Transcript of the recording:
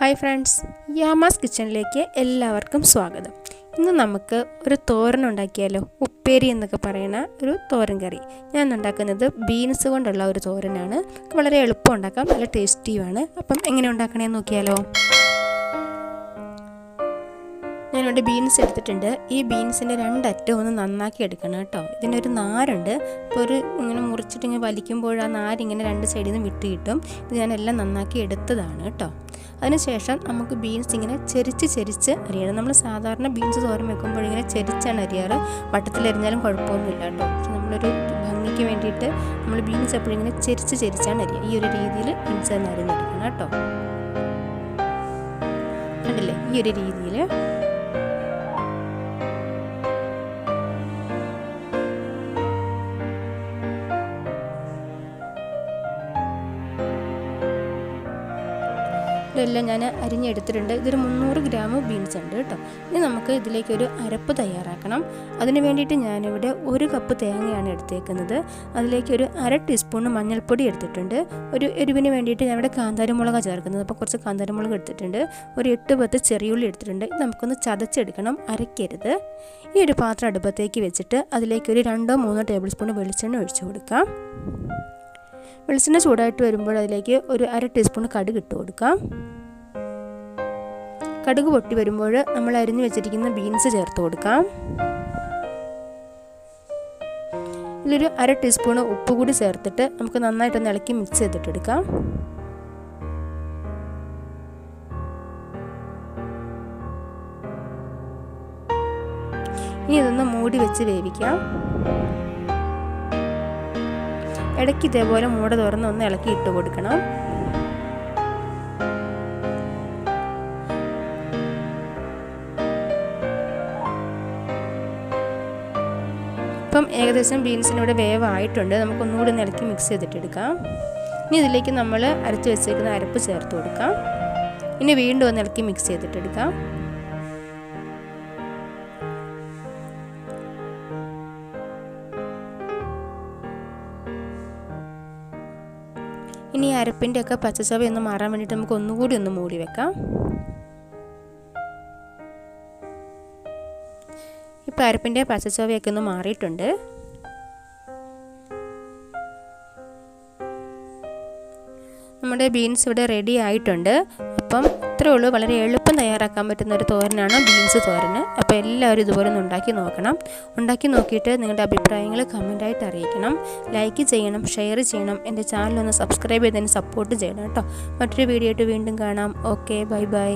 Hi friends യാമാസ് കിച്ചണിലേക്ക് എല്ലാവർക്കും സ്വാഗതം. ഇന്ന് നമുക്ക് ഒരു തോരൻ ഉണ്ടാക്കിയാലോ? ഉപ്പേരി എന്നൊക്കെ പറയുന്ന ഒരു തോരൻ കറി. ഞാൻ ഉണ്ടാക്കുന്നത് ബീൻസ് കൊണ്ടുള്ള ഒരു തോരനാണ്. വളരെ എളുപ്പം ഉണ്ടാക്കാം നല്ല ടേസ്റ്റിയുമാണ് അപ്പം എങ്ങനെ ഉണ്ടാക്കണേന്ന് നോക്കിയാലോ? ഞാനിവിടെ ബീൻസ് എടുത്തിട്ടുണ്ട്. ഈ ബീൻസിന്റെ രണ്ടറ്റം ഒന്ന് നന്നാക്കി എടുക്കണം കേട്ടോ. ഇതിനൊരു നാരുണ്ട്. അപ്പോൾ ഒരു ഇങ്ങനെ മുറിച്ചിട്ട് ഇങ്ങനെ വലിക്കുമ്പോൾ ആ നാരിങ്ങനെ രണ്ട് സൈഡിൽ നിന്ന് വിട്ട് കിട്ടും. ഇത് ഞാനെല്ലാം നന്നാക്കി എടുത്തതാണ് കേട്ടോ. അതിനുശേഷം നമുക്ക് ബീൻസ് ഇങ്ങനെ ചെരിച്ച് ചെരിച്ച് അരിയണം. നമ്മൾ സാധാരണ ബീൻസ് തോരൻ വെക്കുമ്പോൾ ഇങ്ങനെ ചെരിച്ചാണ് അരിയാറ്. വട്ടത്തിലരിഞ്ഞാലും കുഴപ്പമൊന്നുമില്ല കേട്ടോ. നമ്മളൊരു ഭംഗിക്ക് വേണ്ടിയിട്ട് നമ്മൾ ബീൻസ് എപ്പോഴും ഇങ്ങനെ ചെരിച്ച് ചെരിച്ചാണ് അരിയുക ഈ ഒരു രീതിയിൽ ബീൻസ് തന്നെ അരിഞ്ഞെടുക്കണം കേട്ടോ. കണ്ടില്ലേ? ഈ ഒരു രീതിയിൽ ഇതെല്ലാം ഞാൻ അരിഞ്ഞെടുത്തിട്ടുണ്ട്. ഇതൊരു മുന്നൂറ് ഗ്രാം ബീൻസ് ഉണ്ട് കേട്ടോ. ഇനി നമുക്ക് ഇതിലേക്ക് ഒരു അരപ്പ് തയ്യാറാക്കണം. അതിന് വേണ്ടിയിട്ട് ഞാനിവിടെ ഒരു കപ്പ് തേങ്ങയാണ് എടുത്തേക്കുന്നത്. അതിലേക്ക് ഒരു അര ടീസ്പൂൺ മഞ്ഞൾപ്പൊടി എടുത്തിട്ടുണ്ട്. ഒരു എരിവിന് വേണ്ടിയിട്ട് ഞാനിവിടെ കാന്താരമുളക് ചേർക്കുന്നത്. അപ്പോൾ കുറച്ച് കാന്താരമുളക് എടുത്തിട്ടുണ്ട്. ഒരു എട്ട് പത്ത് ചെറിയുള്ളി എടുത്തിട്ടുണ്ട്. നമുക്കൊന്ന് ചതച്ചെടുക്കണം. അരയ്ക്കരുത്. ഈ ഒരു പാത്രം അടുപ്പത്തേക്ക് വെച്ചിട്ട് അതിലേക്ക് ഒരു രണ്ടോ മൂന്നോ ടേബിൾ സ്പൂൺ വെളിച്ചെണ്ണ ഒഴിച്ചു കൊടുക്കാം. വെളിച്ചെണ്ണ ചൂടായിട്ട് വരുമ്പോൾ അതിലേക്ക് ഒരു അര ടീസ്പൂൺ കടുക് ഇട്ട് കൊടുക്കാം. കടുക് പൊട്ടി വരുമ്പോൾ നമ്മൾ അരിഞ്ഞു വെച്ചിരിക്കുന്ന ബീൻസ് ചേർത്ത് കൊടുക്കാം. ഇതിലൊരു അര ടീസ്പൂൺ ഉപ്പ് കൂടി ചേർത്തിട്ട് നമുക്ക് നന്നായിട്ടൊന്ന് ഇളക്കി മിക്സ് ചെയ്തിട്ടെടുക്കാം. ഇനി ഇതൊന്ന് മൂടി വെച്ച് വേവിക്കാം. ഇടയ്ക്ക് ഇതേപോലെ മൂട തുറന്ന് ഒന്ന് ഇളക്കി ഇട്ട് കൊടുക്കണം. ഇപ്പം ഏകദേശം ബീൻസിനിവിടെ വേവായിട്ടുണ്ട്. നമുക്കൊന്നുകൂടി ഒന്ന് ഇളക്കി മിക്സ് ചെയ്തിട്ടെടുക്കാം. ഇനി ഇതിലേക്ക് നമ്മൾ അരച്ച് വെച്ചേക്കുന്ന അരപ്പ് ചേർത്ത് കൊടുക്കാം. ഇനി വീണ്ടും ഒന്ന് ഇളക്കി മിക്സ് ചെയ്തിട്ടെടുക്കാം. ഇനി അരപ്പിന്റെ ഒക്കെ പച്ചച്ചവ ഒന്ന് മാറാൻ വേണ്ടിയിട്ട് നമുക്ക് ഒന്നുകൂടി ഒന്ന് മൂടി വെക്കാം. ഇപ്പം അരപ്പിന്റെ പച്ചച്ചവയൊക്കെ ഒന്ന് മാറിയിട്ടുണ്ട്. നമ്മുടെ ബീൻസ് ഇവിടെ റെഡി ആയിട്ടുണ്ട്. അപ്പം ഇത്രേ ഉള്ളൂ. വളരെ എളുപ്പം തയ്യാറാക്കാൻ പറ്റുന്ന ഒരു തോരനാണ് ബീൻസ് തോരന്. അപ്പോൾ എല്ലാവരും ഇതുപോലെ ഒന്ന് ഉണ്ടാക്കി നോക്കണം. ഉണ്ടാക്കി നോക്കിയിട്ട് നിങ്ങളുടെ അഭിപ്രായങ്ങൾ കമന്റായിട്ട് അറിയിക്കണം. ലൈക്ക് ചെയ്യണം ഷെയർ ചെയ്യണം. എന്റെ ചാനൽ ഒന്ന് സബ്സ്ക്രൈബ് ചെയ്തതിന് സപ്പോർട്ട് ചെയ്യണം കേട്ടോ. മറ്റൊരു വീഡിയോ ആയിട്ട് വീണ്ടും കാണാം. Okay bye bye